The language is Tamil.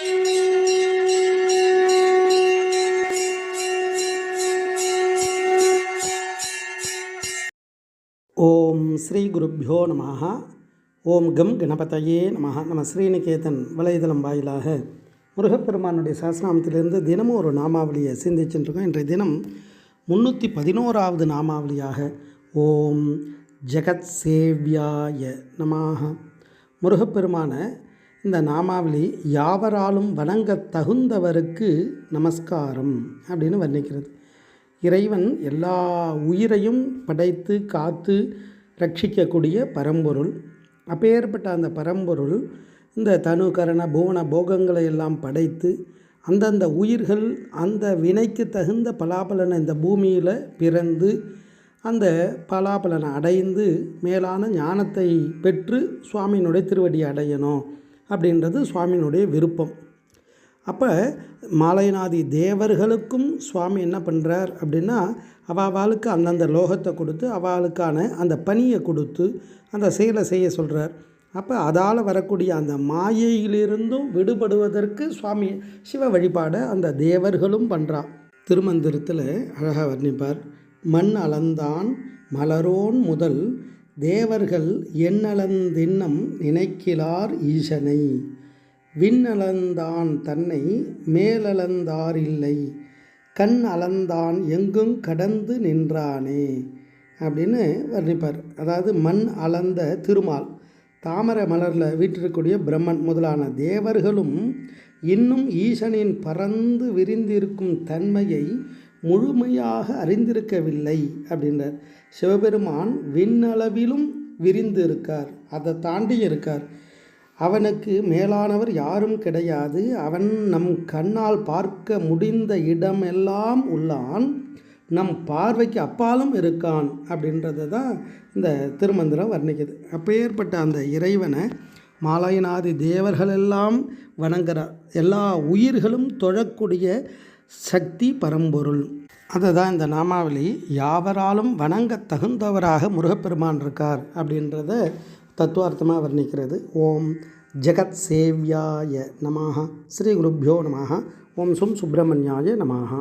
ஓம் ஸ்ரீ குருப்பியோ நம ஓம் கம் கணபதையே நம நம்ம ஸ்ரீநிகேதன் வலைதளம் வாயிலாக முருகப்பெருமானுடைய சாஸ்திராமத்திலிருந்து தினமும் ஒரு நாமாவளியை சிந்திச்சுட்டுருக்கோம். இன்றைய தினம் முந்நூற்றி பதினோராவது நாமாவளியாக ஓம் ஜெகத் சேவ்யாய நமாக முருகப்பெருமான இந்த நாமாவளி யாவராலும் வணங்க தகுந்தவருக்கு நமஸ்காரம் அப்படின்னு வர்ணிக்கிறது. இறைவன் எல்லா உயிரையும் படைத்து காத்து ரட்சிக்கக்கூடிய பரம்பொருள். அப்பேற்பட்ட அந்த பரம்பொருள் இந்த தனு கரண புவன போகங்களை எல்லாம் படைத்து அந்தந்த உயிர்கள் அந்த வினைக்கு தகுந்த பலாபலனை இந்த பூமியில் பிறந்து அந்த பலாபலனை அடைந்து மேலான ஞானத்தை பெற்று சுவாமியினுடைய திருவடி அடையணும். அப்படின்றது சுவாமியினுடைய விருப்பம். அப்போ மாலைநாதி தேவர்களுக்கும் சுவாமி என்ன பண்ணுறார் அப்படின்னா அவாவாளுக்கு அந்தந்த லோகத்தை கொடுத்து அவாளுக்கான அந்த பணியை கொடுத்து அந்த செயலை செய்ய சொல்கிறார் அப்போ அதால் வரக்கூடிய அந்த மாயையிலிருந்தும் விடுபடுவதற்கு சுவாமி சிவ வழிபாடை அந்த தேவர்களும் பண்ணுறான் திருமந்திரத்தில் அழகாக வர்ணிப்பார் மண் அளந்தான் மலரோன் முதல் தேவர்கள் எண்ணளந்தின்னம் நினைக்கிலார் ஈசனை. விண்ணளந்தான் தன்னை மேலளந்தாரில்லை. கண் அளந்தான் எங்கும் கடந்து நின்றானே. அப்படின்னு வர்ணிப்பார். அதாவது மண் அளந்த திருமால். தாமரை மலரில் வீற்றிருக்கக்கூடிய பிரம்மன் முதலான தேவர்களும் இன்னும் ஈசனின் பறந்து விரிந்திருக்கும் தன்மையை முழுமையாக அறிந்திருக்கவில்லை அப்படின்றார் சிவபெருமான் விண்ணளவிலும் விரிந்து இருக்கார் அதை தாண்டி இருக்கார். அவனுக்கு மேலானவர் யாரும் கிடையாது. அவன் நம் கண்ணால் பார்க்க முடிந்த இடமெல்லாம் உள்ளான். நம் பார்வைக்கு அப்பாலும் இருக்கான் அப்படின்றத தான் இந்த திருமந்திரம் வர்ணிக்குது. அப்பேற்பட்ட அந்த இறைவனை மாலாயநாதி தேவர்களெல்லாம் வணங்குறார். எல்லா உயிர்களும் தொழக்கூடிய சக்தி பரம்பொருள். அதை தான் இந்த நாமாவளி. யாவராலும் வணங்க தகுந்தவராக முருகப்பெருமான் இருக்கார் அப்படின்றத தத்துவார்த்தமாக வர்ணிக்கிறது. ஓம் ஜெகத் சேவ்யாய நமாக ஸ்ரீ குருப்யோ நமாக ஓம் சும் சுப்பிரமணியாய நமாக